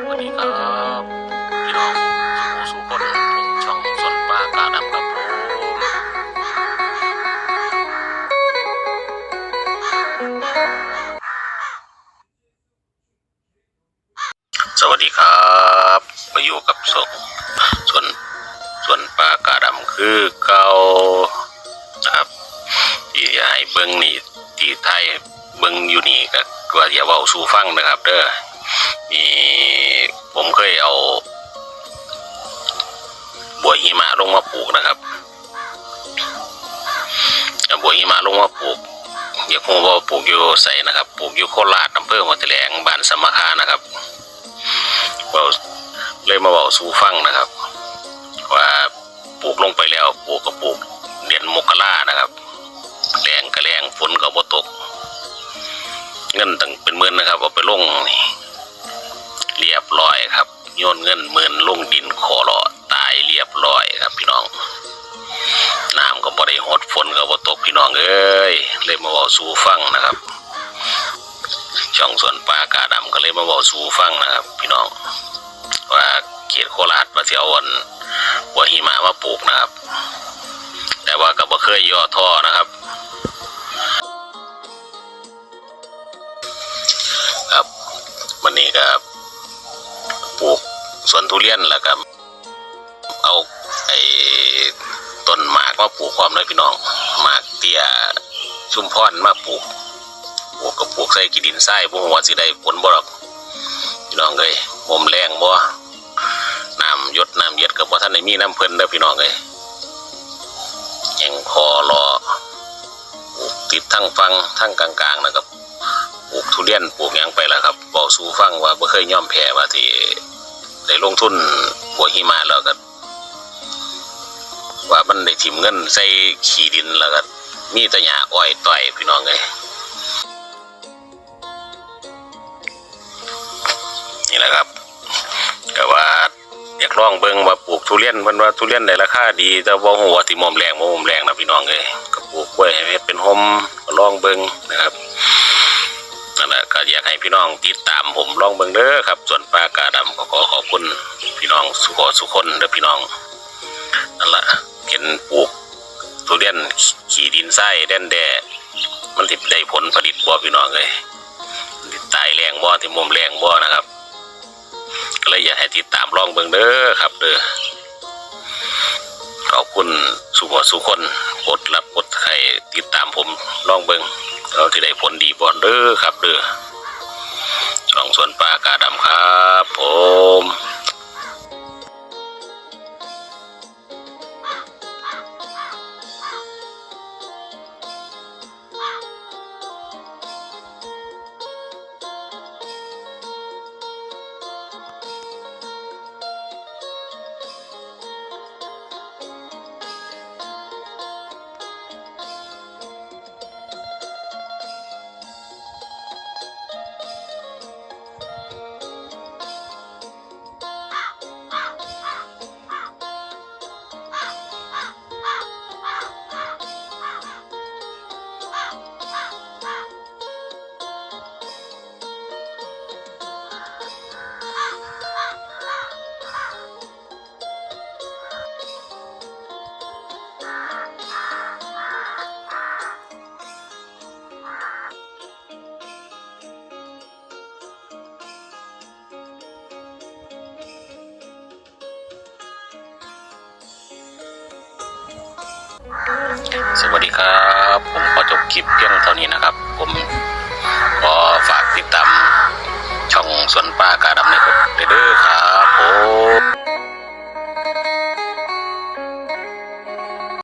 สวัสดีครับพี่น้องสุขุสุคนผมช่องสวนปลากาดำครับผมสวัสดีครับมาอยู่กับสวนสวนสวนปลากาดำคือเก่าครับที่ให้เบิ้งนี่ที่ไทยเบิ้งอยู่นี่ก็ว่าอย่าเว้าสู่ฟังนะครับ เด้อนี่ ผมเคยเอาบัวหิมะลงมาปลูกนะครับเอาบัวหิมะลงมาปลูกอย่ากรู้ว่าปลูกอยู่ใส่นะครับ ปลูกอยู่โคราชอำเภอหัวแถลงบ้านสมคานะครับเบาเลยมาบอกสู่ฟังนะครับ ว่าปลูกลงไปแล้วปลูกก็ปลูกเดือนมกรานะครับแรงก็แรงฝนก็บ่ตก เงินตั้งเป็นหมื่นนะครับเอาไปลงนี่ เรียบร้อยครับ โยนเงินหมื่นลงดินคอรอตายเรียบร้อยครับพี่น้องน้ำก็บ่ได้หดฝนก็บ่ตกพี่น้องเอ้ยเลยมาบอกสู่ฟังนะครับ ช่องสวนปลากาดำก็เลยมาบอกสู่ฟังนะครับ พี่น้องว่าเขตโคราชว่าสิเอาอันบัวหิมะมาปลูกนะครับ แต่ว่าก็บ่เคยย่อท่อนะครับครับวันนี้ก็ปลูก สวนทุเรียนแล้วก็เอาไอ้ต้นหมากมาปลูกความเลยพี่น้องหมากเตี้ยชุมพรมาปลูกปลูกกับปลูกใส่กีดินทรายบ่หัวาสิได้ผลบ่หรอกพี่น้องเอ้ยมมแรงบ่น้ำหยดน้ำเย็ดก็บ่ทันได้มีน้ำเพิ่นเด้อพี่น้องเอ้ยแห่งคอรอปลูกติดทั้งฟังทั้งกลางๆนะครับปลูกทุเรียนปลูกหยังไปแล้วครับบอกสู่ฟังว่าบ่เคยย่อมแพ้ว่าที่ ได้ลงทุนบัวหิมะแล้วก็ว่ามันได้ทิมเงินใส่ขี้ดินแล้วก็มีแต่หญ้าอ้อยต่อยพี่น้องเอ้ยนี่แหละครับก็ว่าอยากลองเบิ่งว่าปลูกทุเรียนเพิ่นว่าทุเรียนได้ราคาดีแต่บ่ฮู้ว่าสิมอมแรงบ่มอมแรงนะพี่น้องเอ้ยก็ปลูกไว้ให้เป็นห่มลองเบิ่งนะครับ ก็อยากให้พี่น้องติดตามผมลองเบิ่งเด้อครับส่วนปลากาดำก็ขอขอบคุณพี่น้องสุขสุคนเด้อพี่น้องนั่นแหละเห็นปลูกทุเรียนขี่ดินทรายแดนแดมันติดได้ผลผลิตบ่พี่น้องเลยมันสิตายแรงบ่ที่มุมแรงบ่นะครับ ก็เลยอยากให้ติดตามลองเบิ่งเด้อครับเด้อขอบคุณสุขสุคนกดรับกดใครติดตามผมลองเบิ่งเราที่ได้ผลดีบ่อนเด้อครับเด้อ ช่องสวนปลากาดำครับ สวัสดีครับ ผมขอจบคลิปเพียงเท่านี้นะครับ ผมขอฝากติดตามช่องสวนปลากาดำในครับ